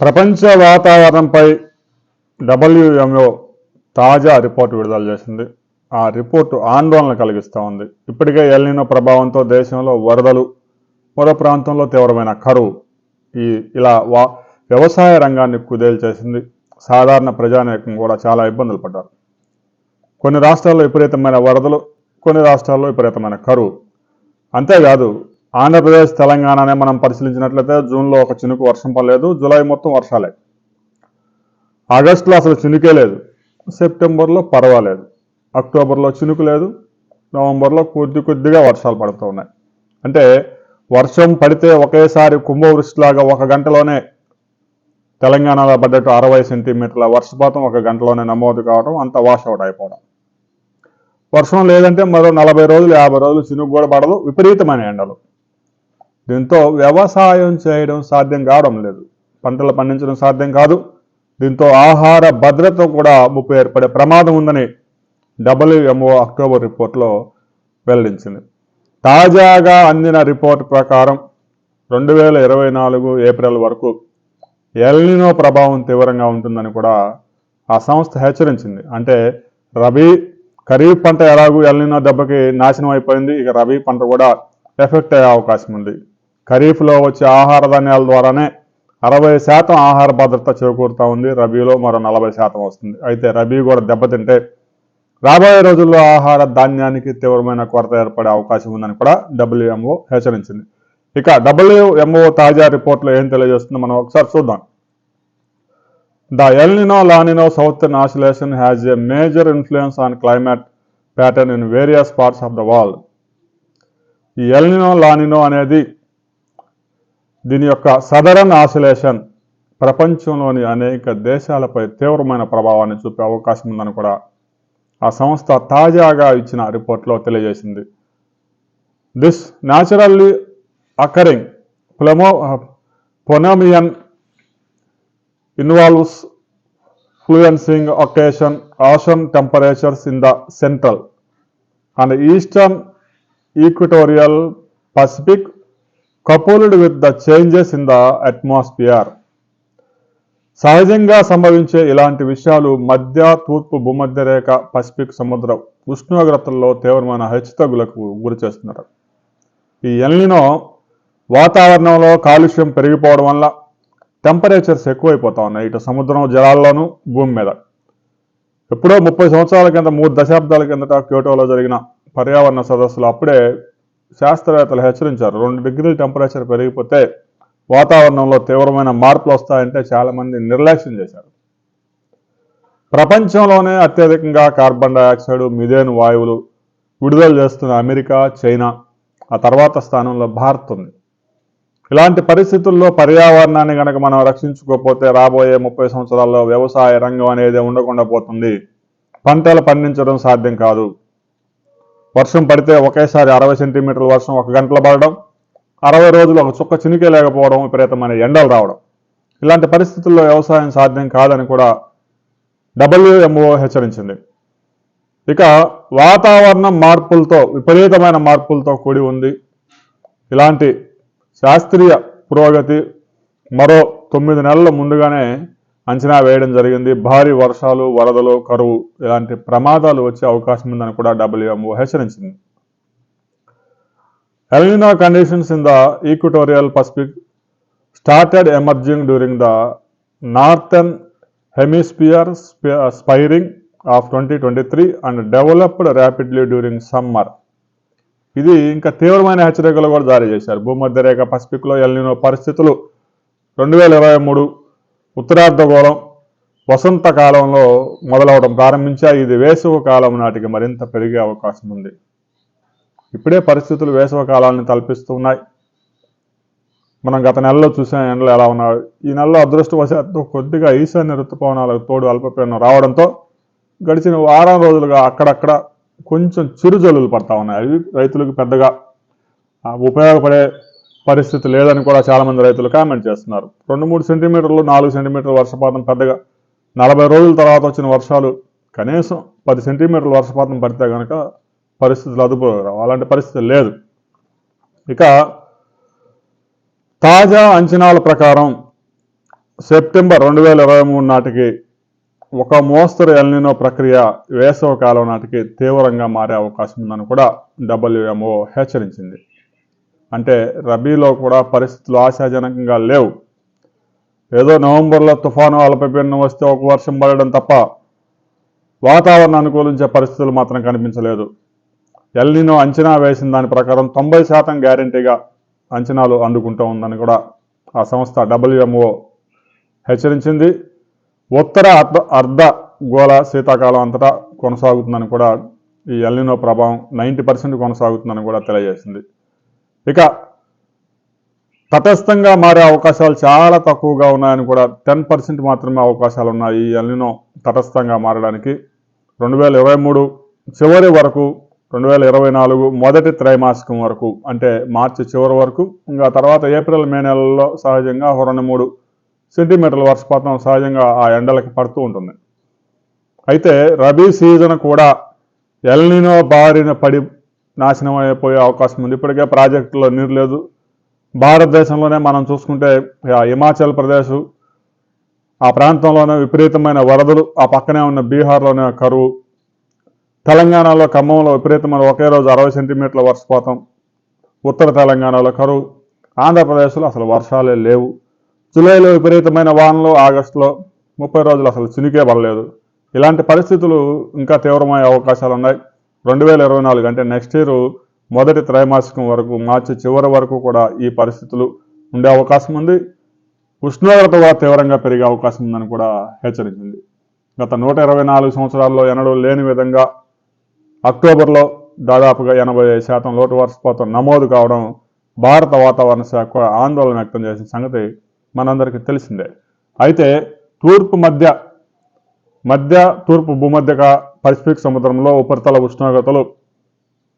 ప్రపంచ వాతావరణంపై డబ్ల్యూఎంఓ తాజా రిపోర్టు విడుదల చేసింది. ఆ రిపోర్టు ఆందోళన కలిగిస్తూ ఉంది. ఇప్పటికే ఎల్నినో ప్రభావంతో దేశంలో వరదలు మరో ప్రాంతంలో తీవ్రమైన కరువు ఈ ఇలా వా వ్యవసాయ రంగాన్ని కుదేలు చేసింది. సాధారణ ప్రజానేకం కూడా చాలా ఇబ్బందులు పడ్డారు. కొన్ని రాష్ట్రాల్లో విపరీతమైన వరదలు కొన్ని రాష్ట్రాల్లో విపరీతమైన కరువు. అంతేకాదు ఆంధ్రప్రదేశ్ తెలంగాణనే మనం పరిశీలించినట్లయితే జూన్లో ఒక చినుకు వర్షం పడలేదు. జూలై మొత్తం వర్షాలే. ఆగస్టులో అసలు చినుకే లేదు. సెప్టెంబర్లో పర్వాలేదు. అక్టోబర్లో చినుకు లేదు. నవంబర్లో కొద్ది కొద్దిగా వర్షాలు పడుతూ ఉన్నాయి. అంటే వర్షం పడితే ఒకేసారి కుంభవృష్టిలాగా ఒక గంటలోనే తెలంగాణలో పడ్డట్టు అరవై సెంటీమీటర్ల వర్షపాతం ఒక గంటలోనే నమోదు కావడం అంత వాష్ అవుట్ అయిపోవడం. వర్షం లేదంటే మరో నలభై రోజులు యాభై రోజులు చినుకు కూడా పడదు. విపరీతమైన ఎండలు. దీంతో వ్యవసాయం చేయడం సాధ్యం కావడం లేదు. పంటలు పండించడం సాధ్యం కాదు. దీంతో ఆహార భద్రత కూడా ముప్పు ఏర్పడే ప్రమాదం ఉందని డబ్ల్యూఎంఓ అక్టోబర్ రిపోర్ట్లో వెల్లడించింది. తాజాగా అందిన రిపోర్ట్ ప్రకారం రెండు వేల ఇరవై నాలుగు ఏప్రిల్ వరకు ఎల్నినో ప్రభావం తీవ్రంగా ఉంటుందని కూడా ఆ సంస్థ హెచ్చరించింది. అంటే రబీ ఖరీఫ్ పంట ఎలాగూ ఎల్నినో దెబ్బకి నాశనం అయిపోయింది. ఇక రబీ పంట కూడా ఎఫెక్ట్ అయ్యే అవకాశం ఉంది. ఖరీఫ్లో వచ్చే ఆహార ధాన్యాల ద్వారానే అరవై శాతం ఆహార భద్రత చేకూరుతూ ఉంది. రబీలో మరో నలభై శాతం వస్తుంది. అయితే రబీ కూడా దెబ్బతింటే రాబోయే రోజుల్లో ఆహార ధాన్యానికి తీవ్రమైన కొరత ఏర్పడే అవకాశం ఉందని కూడా డబ్ల్యూఎంఓ హెచ్చరించింది. ఇక డబ్ల్యూఎంఓ తాజా రిపోర్ట్లో ఏం తెలియజేస్తుందో మనం ఒకసారి చూద్దాం. The El Nino La Nino southern oscillation has a major influence on climate pattern in various parts of the world. ఈ ఎల్నినో లానినో అనేది దీని యొక్క సదరన్ ఆసిలేషన్ ప్రపంచంలోని అనేక దేశాలపై తీవ్రమైన ప్రభావాన్ని చూపే అవకాశం ఉందని కూడా ఆ సంస్థ తాజాగా ఇచ్చిన రిపోర్ట్లో తెలియజేసింది. దిస్ న్యాచురల్లీ అకరింగ్ ప్లెమో పొనోమియన్ involves influencing ocean ocean temperatures in the central and eastern equatorial Pacific coupled with the changes in the atmosphere. సహజంగా సంభవించే ఇలాంటి విషయాలు మధ్య తూర్పు భూమధ్య రేఖ పసిఫిక్ సముద్రం ఉష్ణోగ్రతల్లో తీవ్రమైన హెచ్చుతగ్గులకు గురి చేస్తున్నారు ఈ ఎల్నినో వాతావరణంలో కాలుష్యం పెరిగిపోవడం వల్ల టెంపరేచర్స్ ఎక్కువైపోతా ఉన్నాయి ఇటు సముద్రం జలాల్లోనూ భూమి మీద ఎప్పుడో ముప్పై సంవత్సరాల కింద మూడు దశాబ్దాల కిందట క్యోటోలో జరిగిన పర్యావరణ సదస్సులు అప్పుడే శాస్త్రవేత్తలు హెచ్చరించారు. రెండు డిగ్రీల టెంపరేచర్ పెరిగిపోతే వాతావరణంలో తీవ్రమైన మార్పులు వస్తాయంటే చాలామంది నిర్లక్ష్యం చేశారు. ప్రపంచంలోనే అత్యధికంగా కార్బన్ డయాక్సైడ్ మిథేన్ వాయువులు విడుదల చేస్తున్న అమెరికా చైనా ఆ తర్వాత స్థానంలో భారత్ ఉంది. ఇలాంటి పరిస్థితుల్లో పర్యావరణాన్ని గనక మనం రక్షించుకోకపోతే రాబోయే ముప్పై సంవత్సరాల్లో వ్యవసాయ రంగం అనేది ఉండకుండా పోతుంది. పంటలు పండించడం సాధ్యం కాదు. వర్షం పడితే ఒకేసారి అరవై సెంటీమీటర్ల వర్షం ఒక గంటలో పడడం అరవై రోజులు ఒక చుక్క చినికే లేకపోవడం విపరీతమైన ఎండలు రావడం. ఇలాంటి పరిస్థితుల్లో వ్యవసాయం సాధ్యం కాదని కూడా డబ్ల్యూఎంఓ హెచ్చరించింది. ఇక వాతావరణం మార్పులతో విపరీతమైన మార్పులతో కూడి ఉంది. ఇలాంటి శాస్త్రీయ పురోగతి మరో తొమ్మిది నెలల ముందుగానే అంచనా వేయడం జరిగింది. భారీ వర్షాలు వరదలు కరువు ఇలాంటి ప్రమాదాలు వచ్చే అవకాశం ఉందని కూడా డబ్ల్యూఎంఓ హెచ్చరించింది. El Nina conditions in the equatorial Pacific started emerging during the northern hemisphere spring of twenty twenty three and developed rapidly during summer. ఇది ఇంకా తీవ్రమైన హెచ్చరికలు కూడా జారీ చేశారు. భూమధ్యరేఖ పసిఫిక్లో ఎల్నినో పరిస్థితులు రెండు వేల ఇరవై మూడు ఉత్తరార్ధగోళం వసంత కాలంలో మొదలవడం ప్రారంభించాయి ఇది వేసవ కాలం నాటికి మరింత పెరిగే అవకాశం ఉంది. ఇప్పుడే పరిస్థితులు వేసవ కాలాన్ని మనం గత నెలలో చూసిన ఎండలు ఎలా ఉన్నాయి? ఈ నెలలో అదృష్టవశాత్తు కొద్దిగా ఈశాన్య ఋతుపవనాలకు తోడు అల్పపీడనం రావడంతో గడిచిన వారం రోజులుగా అక్కడక్కడ కొంచెం చిరుజల్లులు పడతా ఉన్నాయి. అవి రైతులకు పెద్దగా ఉపయోగపడే పరిస్థితి లేదని కూడా చాలామంది రైతులు కామెంట్ చేస్తున్నారు. రెండు మూడు సెంటీమీటర్లు నాలుగు సెంటీమీటర్ల వర్షపాతం పెద్దగా నలభై రోజుల తర్వాత వచ్చిన వర్షాలు కనీసం పది సెంటీమీటర్ల వర్షపాతం పడితే కనుక పరిస్థితులు అదుపు రావు. అలాంటి పరిస్థితి లేదు. ఇక తాజా అంచనాల ప్రకారం సెప్టెంబర్ రెండు వేల ఇరవై మూడు నాటికి ఒక మోస్తరు ఎల్నినో ప్రక్రియ వేసవ కాలం నాటికి తీవ్రంగా మారే అవకాశం ఉందని కూడా డబ్ల్యూఎంఓ హెచ్చరించింది. అంటే రబీలో కూడా పరిస్థితులు ఆశాజనకంగా లేవు. ఏదో నవంబర్లో తుఫాను అల్పపీడనం వస్తే ఒక వర్షం పడడం తప్ప వాతావరణం అనుకూలించే పరిస్థితులు మాత్రం కనిపించలేదు. ఎల్నినో అంచనా వేసిన దాని ప్రకారం తొంభై శాతం గ్యారంటీగా అంచనాలు అందుకుంటూ ఉందని కూడా ఆ సంస్థ డబ్ల్యూఎంఓ హెచ్చరించింది. ఉత్తర అర్ధ అర్ధ గోళ శీతాకాలం అంతటా కొనసాగుతుందని కూడా ఈ ఎల్నినో ప్రభావం నైంటీ పర్సెంట్ కొనసాగుతుందని కూడా తెలియజేసింది. ఇక తటస్థంగా మారే అవకాశాలు చాలా తక్కువగా ఉన్నాయని కూడా టెన్ పర్సెంట్ మాత్రమే అవకాశాలు ఉన్నాయి ఈ ఎల్నినో తటస్థంగా మారడానికి. రెండు వేల ఇరవై మూడు చివరి వరకు రెండు వేల ఇరవై నాలుగు మొదటి త్రైమాసికం వరకు అంటే మార్చి చివరి వరకు ఇంకా తర్వాత ఏప్రిల్ మే నెలల్లో సహజంగా రెండు మూడు సెంటీమీటర్ల వర్షపాతం సహజంగా ఆ ఎండలకి పడుతూ ఉంటుంది. అయితే రబీ సీజన్ కూడా ఎల్నినో బారిన పడి నాశనం అయిపోయే అవకాశం ఉంది. ఇప్పటికే ప్రాజెక్టులో నీరు లేదు. భారతదేశంలోనే మనం చూసుకుంటే ఆ హిమాచల్ ప్రదేశ్ ఆ ప్రాంతంలోనే విపరీతమైన వరదలు ఆ పక్కనే ఉన్న బీహార్లోనే కరువు తెలంగాణలో ఖమ్మంలో విపరీతమైన ఒకే రోజు అరవై సెంటీమీటర్ల వర్షపాతం ఉత్తర తెలంగాణలో కరువు ఆంధ్రప్రదేశ్లో అసలు వర్షాలే లేవు. జూలైలో విపరీతమైన వానలు ఆగస్టులో ముప్పై రోజులు అసలు చినికే పడలేదు. ఇలాంటి పరిస్థితులు ఇంకా తీవ్రమయ్యే అవకాశాలు ఉన్నాయి రెండు వేల ఇరవై నాలుగు అంటే నెక్స్ట్ ఇయర్ మొదటి త్రైమాసికం వరకు మార్చి చివరి వరకు కూడా ఈ పరిస్థితులు ఉండే అవకాశం ఉంది. ఉష్ణోగ్రత కూడా తీవ్రంగా పెరిగే అవకాశం ఉందని కూడా హెచ్చరించింది. గత నూట ఇరవై నాలుగు సంవత్సరాల్లో ఎన్నడూ లేని విధంగా అక్టోబర్లో దాదాపుగా ఎనభై శాతం లోటు వర్షపాతం నమోదు కావడం భారత వాతావరణ శాఖ ఆందోళన వ్యక్తం చేసిన సంగతి మనందరికీ తెలిసిందే. అయితే తూర్పు మధ్య మధ్య తూర్పు భూమధ్యక పసిఫిక్ సముద్రంలో ఉపరితల ఉష్ణోగ్రతలు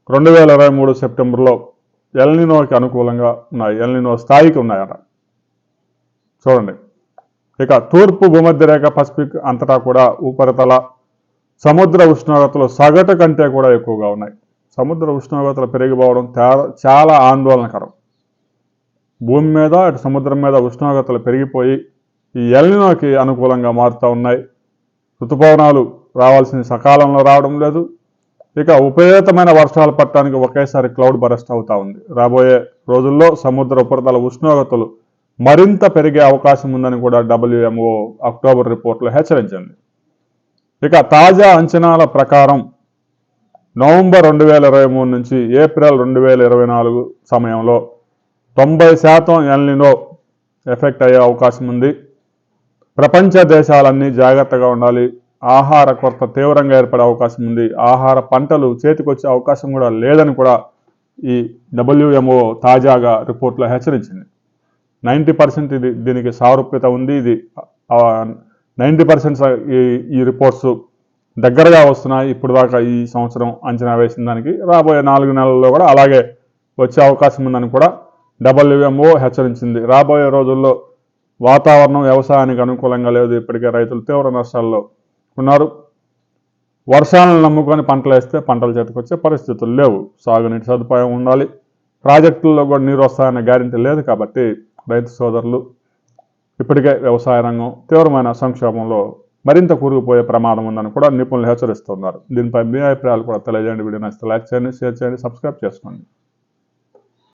రెండు వేల ఇరవై మూడు సెప్టెంబర్లో ఎల్నినోకి అనుకూలంగా ఉన్నాయి. ఎల్నినో స్థాయికి ఉన్నాయట. చూడండి. ఇక తూర్పు భూమధ్య రేఖ పసిఫిక్ అంతటా కూడా ఉపరితల సముద్ర ఉష్ణోగ్రతలు సగటు కంటే కూడా ఎక్కువగా ఉన్నాయి. సముద్ర ఉష్ణోగ్రతలు పెరిగిపోవడం చాలా ఆందోళనకరం. భూమి మీద అటు సముద్రం మీద ఉష్ణోగ్రతలు పెరిగిపోయి ఈ ఎల్నినోకి అనుకూలంగా మారుతూ ఉన్నాయి. ఋతుపవనాలు రావాల్సిన సకాలంలో రావడం లేదు. ఇక ఉపయుక్తమైన వర్షాలు పట్టడానికి ఒకేసారి క్లౌడ్ బరస్ట్ అవుతా ఉంది. రాబోయే రోజుల్లో సముద్ర ఉపరితల ఉష్ణోగ్రతలు మరింత పెరిగే అవకాశం ఉందని కూడా డబ్ల్యూఎంఓ అక్టోబర్ రిపోర్ట్లో హెచ్చరించింది. ఇక తాజా అంచనాల ప్రకారం నవంబర్ రెండు వేల ఇరవై మూడు నుంచి ఏప్రిల్ రెండు వేల ఇరవై నాలుగు సమయంలో తొంభై శాతం ఎల్నినో ఎఫెక్ట్ అయ్యే అవకాశం ఉంది. ప్రపంచ దేశాలన్నీ జాగ్రత్తగా ఉండాలి. ఆహార కొరత తీవ్రంగా ఏర్పడే అవకాశం ఉంది. ఆహార పంటలు చేతికొచ్చే అవకాశం కూడా లేదని కూడా ఈ డబ్ల్యూఎంఓ తాజాగా రిపోర్ట్లో హెచ్చరించింది. నైంటీ పర్సెంట్ ఇది దీనికి సారూప్యత ఉంది. ఇది నైంటీ పర్సెంట్ ఈ ఈ రిపోర్ట్స్ దగ్గరగా వస్తున్నాయి. ఇప్పుడు దాకా ఈ సంవత్సరం అంచనా వేసిన దానికి రాబోయే నాలుగు నెలల్లో కూడా అలాగే వచ్చే అవకాశం ఉందని కూడా డబ్ల్యూఎంఓ హెచ్చరించింది. రాబోయే రోజుల్లో వాతావరణం వ్యవసాయానికి అనుకూలంగా లేదు ఇప్పటికే రైతులు తీవ్ర నష్టాల్లో ఉన్నారు. వర్షాలను నమ్ముకొని పంటలు వేస్తే పంటలు చేతికొచ్చే పరిస్థితులు లేవు. సాగునీటి సదుపాయం ఉండాలి. ప్రాజెక్టుల్లో కూడా నీరు వస్తాయనే గ్యారెంటీ లేదు కాబట్టి రైతు సోదరులు ఇప్పటికే వ్యవసాయ రంగం తీవ్రమైన సంక్షోభంలో మరింత కూరుకుపోయే ప్రమాదం ఉందని కూడా నిపుణులు హెచ్చరిస్తున్నారు. దీనిపై మీ అభిప్రాయాలు కూడా తెలియజేయండి. వీడియో నచ్చితే లైక్ చేయండి షేర్ చేయండి సబ్స్క్రైబ్ చేసుకోండి.